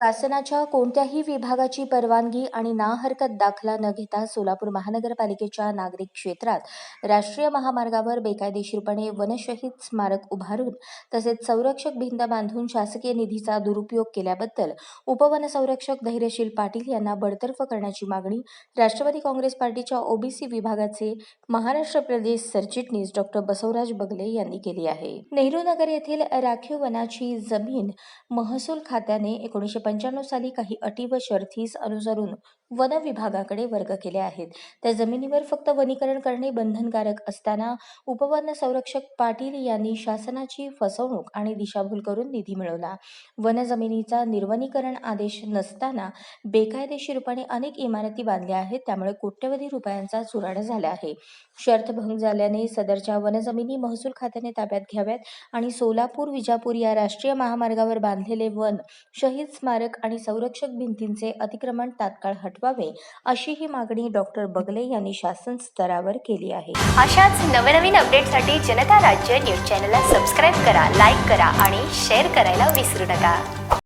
शासनाच्या कोणत्याही विभागाची परवानगी आणि ना हरकत दाखला न घेता सोलापूर महानगरपालिकेच्या नागरिक क्षेत्रात राष्ट्रीय महामार्गावर बेकायदेशीरपणे वनशहीद स्मारक उभारून तसेच संरक्षक भिंत बांधून शासकीय निधीचा दुरुपयोग केल्याबद्दल उपवनसंरक्षक धैर्यशील पाटील यांना बडतर्फ करण्याची मागणी राष्ट्रवादी काँग्रेस पार्टीच्या ओबीसी विभागाचे महाराष्ट्र प्रदेश सरचिटणीस डॉक्टर बसवराज बगले यांनी केली आहे. नेहरू नगर येथील राखीव वनाची जमीन महसूल खात्याने एकोणीसशे पंच्याण्णव साली काही अटी व शर्थीस अनुसरून वन विभागाकडे वर्ग केले आहेत. त्या जमिनीवर फक्त वनीकरण करणे बंधनकारक असताना उपवन संरक्षक पाटील यांनी शासनाची फसवणूक आणि दिशाभूल करून निधी मिळवला. वन जमिनीचा निर्वनीकरण आदेश नसताना बेकायदेशीरपणे अनेक इमारती बांधल्या आहेत त्यामुळे कोट्यवधी रुपयांचा चुराडा झाला आहे. शर्थभंग झाल्याने सदरच्या वनजमिनी महसूल खात्याने ताब्यात घ्याव्यात आणि सोलापूर विजापूर या राष्ट्रीय महामार्गावर बांधलेले वन शहीद स्मारक आणि संरक्षक भिंतींचे अतिक्रमण तात्काळ हटवावे अशी ही मागणी डॉक्टर बगले यांनी शासन स्तरावर केली आहे. अशाच नवनवीन अपडेटसाठी जनता राज्य न्यूज चॅनलला सबस्क्राईब करा लाईक करा आणि शेअर करायला विसरू नका.